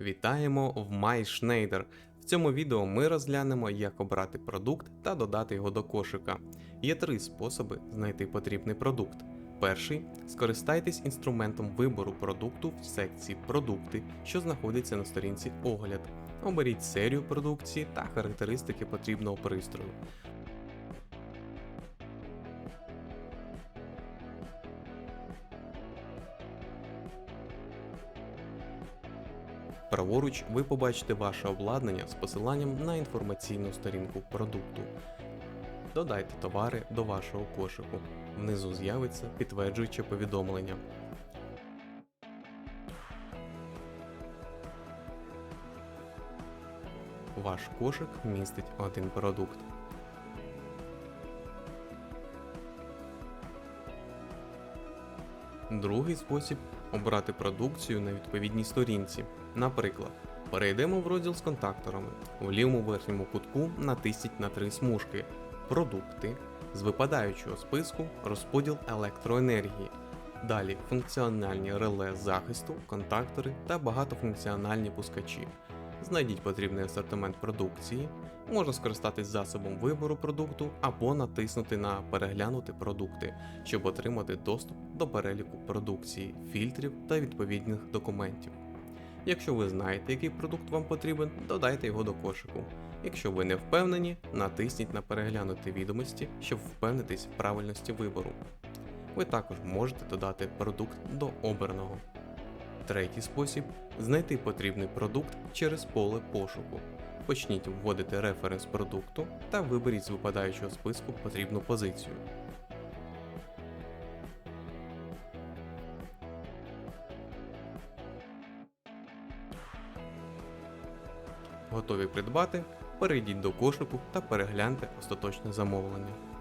Вітаємо в MySchneider. В цьому відео ми розглянемо, як обрати продукт та додати його до кошика. Є три способи знайти потрібний продукт. Перший скористайтесь інструментом вибору продукту в секції Продукти, що знаходиться на сторінці Огляд. Оберіть серію продукції та характеристики потрібного пристрою. Праворуч ви побачите ваше обладнання з посиланням на інформаційну сторінку продукту. Додайте товари до вашого кошику. Внизу з'явиться підтверджуюче повідомлення. Ваш кошик містить один продукт. Другий спосіб обрати продукцію на відповідній сторінці. Наприклад, перейдемо в розділ з контакторами. У лівому верхньому кутку натисніть на три смужки Продукти. З випадаючого списку розподіл електроенергії. Далі функціональні реле захисту, контактори та багатофункціональні пускачі. Знайдіть потрібний асортимент продукції, можна скористатись засобом вибору продукту або натиснути на Переглянути продукти, щоб отримати доступ до переліку продукції, фільтрів та відповідних документів. Якщо ви знаєте, який продукт вам потрібен, додайте його до кошику. Якщо ви не впевнені, натисніть на переглянути відомості, щоб впевнитись в правильності вибору. Ви також можете додати продукт до обраного. Третій спосіб знайти потрібний продукт через поле пошуку. Почніть вводити референс продукту та виберіть з випадаючого списку потрібну позицію. Готові придбати? Перейдіть до кошику та перегляньте остаточне замовлення.